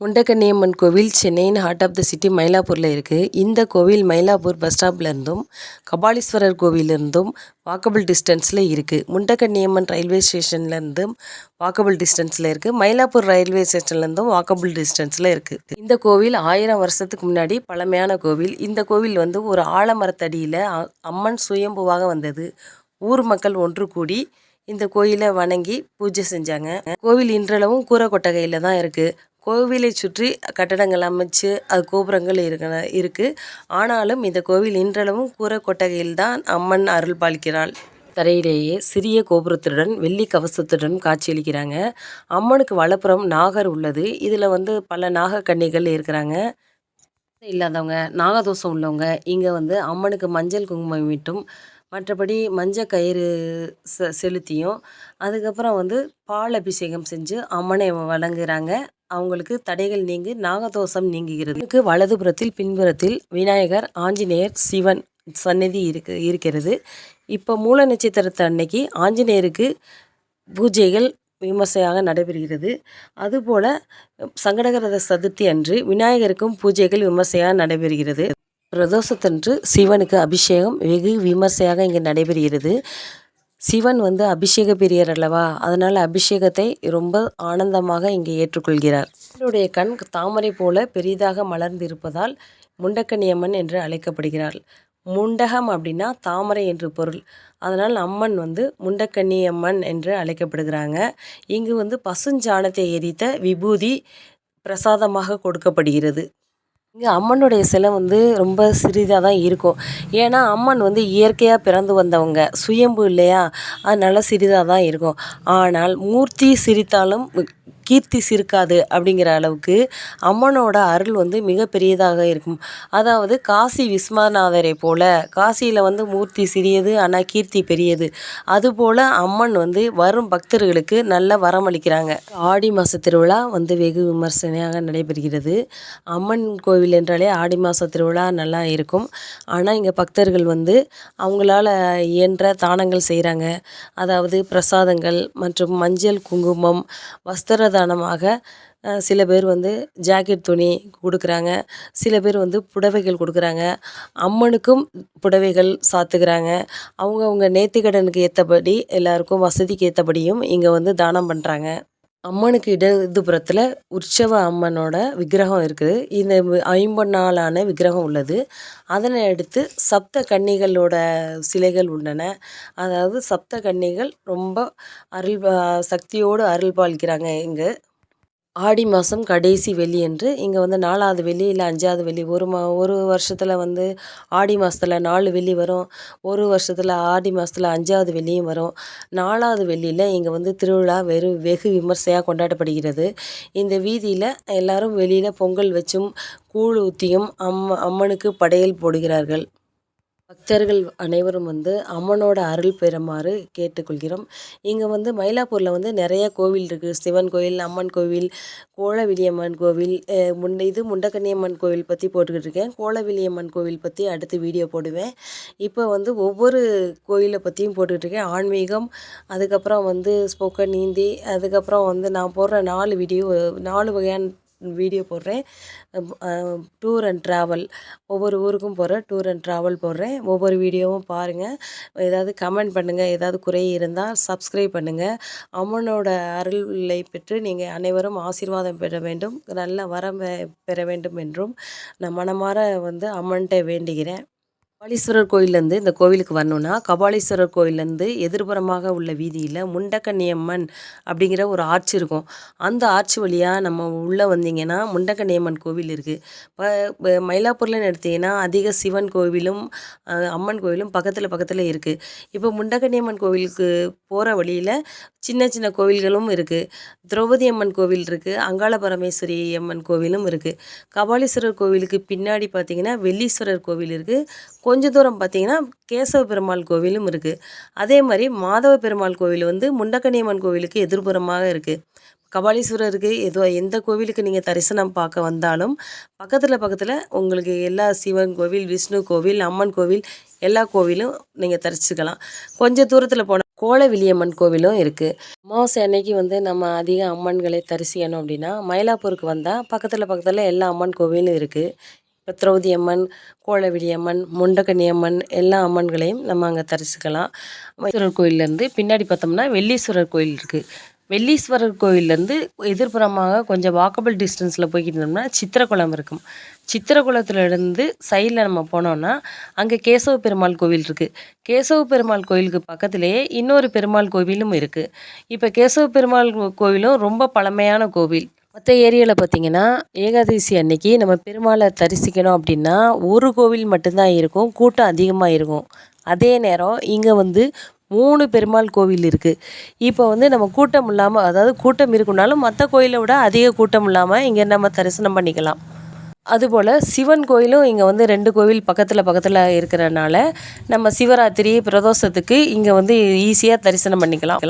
முண்டக்கண்ணியம்மன் கோவில் சென்னையின் heart of the city மயிலாப்பூரில் இருக்குது இந்த கோவில் மயிலாப்பூர் பஸ் ஸ்டாப்லேருந்தும் கபாலீஸ்வரர் கோவிலிருந்தும் வாக்கபிள் டிஸ்டன்ஸில் இருக்குது முண்டக்கண்ணியம்மன் ரயில்வே ஸ்டேஷன்லேருந்தும் வாக்கபிள் டிஸ்டன்ஸில் இருக்குது மயிலாப்பூர் ரயில்வே ஸ்டேஷன்லேருந்தும் வாக்கபிள் டிஸ்டன்ஸில் இருக்குது இந்த கோவில் ஆயிரம் வருஷத்துக்கு முன்னாடி பழமையான கோவில். இந்த கோவில் வந்து ஒரு ஆலமரத்தடியில் அம்மன் சுயம்புவாக வந்தது. ஊர் மக்கள் ஒன்று கூடி இந்த கோயிலை வணங்கி பூஜை செஞ்சாங்க. கோவில் இன்றளவும் கூரை கொட்டகையில் தான் இருக்குது கோவிலை சுற்றி கட்டடங்கள் அமைச்சு அது கோபுரங்கள் இருக்கிற இருக்குது ஆனாலும் இந்த கோவில் இன்றளவும் கூரை கொட்டகையில் தான் அம்மன் அருள் பாலிக்கிறாள். தரையிலேயே சிறிய கோபுரத்துடன் வெள்ளி கவசத்துடன் காட்சியளிக்கிறாங்க. அம்மனுக்கு வலப்புறம் நாகர் உள்ளது. இதில் வந்து பல நாகக்கன்னிகள் இருக்கிறாங்க. இல்லாதவங்க நாகதோஷம் உள்ளவங்க இங்கே வந்து அம்மனுக்கு மஞ்சள் குங்குமம் விட்டும் மற்றபடி மஞ்சள் கயிறு செ செலுத்தியும். அதுக்கப்புறம் வந்து பால் அபிஷேகம் செஞ்சு அம்மனை வழங்குகிறாங்க அவங்களுக்கு தடைகள் நீங்கி நாகதோஷம் நீங்குகிறது. இதுக்கு வலதுபுறத்தில் பின்புறத்தில் விநாயகர் ஆஞ்சநேயர் சிவன் சந்நிதி இருக்கு இருக்கிறது. இப்போ மூல நட்சத்திரத்தை அன்னைக்கு ஆஞ்சநேயருக்கு பூஜைகள் விமர்சையாக நடைபெறுகிறது. அதுபோல் சங்கடகரத சதுர்த்தி அன்று விநாயகருக்கும் பூஜைகள் விமர்சையாக நடைபெறுகிறது. பிரதோஷத்தன்று சிவனுக்கு அபிஷேகம் வெகு விமர்சையாக இங்கே நடைபெறுகிறது. சிவன் வந்து அபிஷேக பிரியர் அல்லவா? அதனால் அபிஷேகத்தை ரொம்ப ஆனந்தமாக இங்கே ஏற்றுக்கொள்கிறார். இவருடைய கண் தாமரை போல பெரிதாக மலர்ந்து இருப்பதால் முண்டக்கன்னியம்மன் என்று அழைக்கப்படுகிறாள் முண்டகம் அப்படின்னா தாமரை என்று பொருள். அதனால் அம்மன் வந்து முண்டக்கண்ணியம்மன் என்று அழைக்கப்படுகிறாங்க. இங்கு வந்து பசுஞ்சாணத்தை எரித்த விபூதி பிரசாதமாக கொடுக்கப்படுகிறது. இங்கே அம்மனுடைய சிலை வந்து ரொம்ப சிறிதாக தான் இருக்கும். ஏன்னா அம்மன் வந்து இயற்கையாக பிறந்து வந்தவங்க. சுயம்பு இல்லையா? அதனால் சிறிதாக தான் இருக்கும். ஆனால் மூர்த்தி சிரித்தாலும் கீர்த்தி சிரிக்காது அப்படிங்கிற அளவுக்கு அம்மனோட அருள் வந்து மிகப்பெரியதாக இருக்கும். அதாவது காசி விஸ்வநாதரை போல காசியில் வந்து மூர்த்தி சிறியது ஆனால் கீர்த்தி பெரியது. அதுபோல் அம்மன் வந்து வரும் பக்தர்களுக்கு நல்ல வரமளிக்கிறாங்க. ஆடி மாத திருவிழா வந்து வெகு விமர்சனையாக நடைபெறுகிறது. அம்மன் கோவில் என்றாலே ஆடி மாத திருவிழா நல்லா இருக்கும். ஆனால் இங்கே பக்தர்கள் வந்து அவங்களால இயன்ற தானங்கள் செய்கிறாங்க அதாவது பிரசாதங்கள் மற்றும் மஞ்சள் குங்குமம் வஸ்திர தானமாக சில பேர் வந்து ஜாக்கெட் துணி கொடுக்குறாங்க. சில பேர் வந்து புடவைகள் கொடுக்குறாங்க. அம்மனுக்கும் புடவைகள் சாத்துக்கிறாங்க. அவங்கவுங்க நேர்த்திக்கடனுக்கு ஏற்றபடி எல்லாருக்கும் வசதிக்கு ஏற்றபடியும் இங்கே வந்து தானம் பண்ணுறாங்க அம்மனுக்கு இடதுபுறத்தில் உற்சவ அம்மனோட விக்கிரகம் இருக்குது. இந்த வி- ஐம்பொன்னாலான விக்கிரகம் உள்ளது. அதனை அடுத்து சப்த கன்னிகளோட சிலைகள் உள்ளன. அதாவது சப்த கன்னிகள் ரொம்ப அருள் சக்தியோடு அருள் பாலிக்கிறாங்க இங்கே. ஆடி மாதம் கடைசி வெள்ளி அன்று இங்கே வந்து நாலாவது வெள்ளி இல்லை அஞ்சாவது வெள்ளி. ஒரு மா ஒரு வருஷத்தில் வந்து ஆடி மாதத்துல நாலு வெள்ளி வரும். ஒரு வருஷத்தில் ஆடி மாதத்துல அஞ்சாவது வெள்ளியும் வரும். நாலாவது வெள்ளியில் இங்கே வந்து திருவிழா வெறு வெகு விமர்சையாக கொண்டாடப்படுகிறது. இந்த வீதியில் எல்லாரும் வெளியில் பொங்கல் வச்சும் கூழ் ஊற்றியும் அம்ம அம்மனுக்கு படையல் போடுகிறார்கள். பக்தர்கள் அனைவரும் வந்து அம்மனோட அருள் பெறுமாறு கேட்டுக்கொள்கிறோம். இங்கே வந்து மயிலாப்பூரில் வந்து நிறைய கோவில் இருக்குது சிவன் கோவில் அம்மன் கோவில் கோலவிலியம்மன் கோவில் அஹ் இது முண்டக்கன்னியம்மன் கோவில் பற்றி போட்டுக்கிட்டு இருக்கேன் கோலவிலியம்மன் கோவில் பற்றி அடுத்து வீடியோ போடுவேன். இப்போ வந்து ஒவ்வொரு கோயிலை பற்றியும் போட்டுக்கிட்டு இருக்கேன் ஆன்மீகம் அதுக்கப்புறம் வந்து ஸ்போக்கன் ஹிந்தி அதுக்கப்புறம் வந்து நான் போடுற நாலு வீடியோ நாலு வகையான வீடியோ போடுறேன். டூர் அண்ட் ட்ராவல் ஒவ்வொரு ஊருக்கும் போகிற டூர் அண்ட் ட்ராவல் போடுறேன். ஒவ்வொரு வீடியோவும் பாருங்கள் ஏதாவது கமெண்ட் பண்ணுங்கள் ஏதாவது குறை இருந்தால் சப்ஸ்கிரைப் பண்ணுங்கள் அம்மனோட அருளை பெற்று நீங்கள் அனைவரும் ஆசீர்வாதம் பெற வேண்டும். நல்ல வரம் பெற வேண்டும் என்றும் நான் மனமாற வந்து அம்மன்கிட்ட வேண்டுகிறேன். கபாலீஸ்வரர் கோயிலேருந்து இந்த கோவிலுக்கு வரணும்னா கபாலீஸ்வரர் கோயிலேருந்து எதிர்புறமாக உள்ள வீதியில் முண்டக்கண்ணியம்மன் அப்படிங்கிற ஒரு ஆர்ச் இருக்கும். அந்த ஆர்ச் வழியாக நம்ம உள்ளே வந்தீங்கன்னா முண்டக்கண்ணியம்மன் கோவில் இருக்குது இப்போ மயிலாப்பூர்லன்னு எடுத்தீங்கன்னா அதிக சிவன் கோவிலும் அம்மன் கோவிலும் பக்கத்தில் பக்கத்தில் இருக்குது இப்போ முண்டக்கண்ணியம்மன் கோவிலுக்கு போகிற வழியில் சின்ன சின்ன கோவில்களும் இருக்குது திரௌபதி அம்மன் கோவில் இருக்குது அங்காள பரமேஸ்வரி அம்மன் கோவிலும் இருக்குது கபாலீஸ்வரர் கோவிலுக்கு பின்னாடி பார்த்தீங்கன்னா வெள்ளீஸ்வரர் கோவில் இருக்குது கொஞ்ச தூரம் பார்த்தீங்கன்னா கேசவ பெருமாள் கோவிலும் இருக்குது அதே மாதிரி மாதவ பெருமாள் கோவில் வந்து முண்டக்கன்னியம்மன் கோவிலுக்கு எதிர்புறமாக இருக்குது கபாலீஸ்வரருக்கு ஏதோ எந்த கோவிலுக்கு நீங்கள் தரிசனம் பார்க்க வந்தாலும் பக்கத்தில் பக்கத்தில் உங்களுக்கு எல்லா சிவன் கோவில் விஷ்ணு கோவில் அம்மன் கோவில் எல்லா கோவிலும் நீங்கள் தரிசிக்கலாம் கொஞ்சம் தூரத்தில் போனால் கோலவிலியம்மன் கோவிலும் இருக்குது அமாவாசை அன்னைக்கு வந்து நம்ம அதிக அம்மன்களை தரிசிக்கணும் அப்படின்னா மயிலாப்பூருக்கு வந்தால் பக்கத்தில் பக்கத்தில் எல்லா அம்மன் கோவிலும் இருக்குது இப்போ திரௌதி அம்மன் கோலவிலியம்மன் முண்டகனி அம்மன் எல்லா அம்மன்களையும் நம்ம அங்கே தரிசிக்கலாம். மைசூரர் கோயிலேருந்து பின்னாடி பார்த்தோம்னா வெள்ளீஸ்வரர் கோயில் இருக்குது வெள்ளீஸ்வரர் கோயிலேருந்து எதிர்ப்புறமாக கொஞ்சம் வாக்கபிள் டிஸ்டன்ஸில் போய்கிட்டு இருந்தோம்னா சித்திரகுளம் இருக்கும். சித்திரகுளத்துலேருந்து சைடில் நம்ம போனோம்னா அங்கே கேசவ பெருமாள் கோவில் இருக்குது கேசவ பெருமாள் கோயிலுக்கு பக்கத்துலேயே இன்னொரு பெருமாள் கோவிலும் இருக்குது இப்போ கேசவ பெருமாள் கோவிலும் ரொம்ப பழமையான கோவில். மற்ற ஏரியாவில் பார்த்தீங்கன்னா ஏகாதசி அன்னைக்கு நம்ம பெருமாளை தரிசிக்கணும் அப்படின்னா ஒரு கோவில் மட்டும்தான் இருக்கும் கூட்டம் அதிகமாக இருக்கும். அதே நேரம் இங்கே வந்து மூணு பெருமாள் கோவில் இருக்குது இப்போ வந்து நம்ம கூட்டம் இல்லாமல் அதாவது கூட்டம் இருக்குனாலும் மற்ற கோயிலை விட அதிக கூட்டம் இல்லாமல் இங்கே நம்ம தரிசனம் பண்ணிக்கலாம். அதுபோல் சிவன் கோயிலும் இங்கே வந்து ரெண்டு கோவில் பக்கத்தில் பக்கத்தில் இருக்கிறனால நம்ம சிவராத்திரி பிரதோஷத்துக்கு இங்கே வந்து ஈஸியாக தரிசனம் பண்ணிக்கலாம்.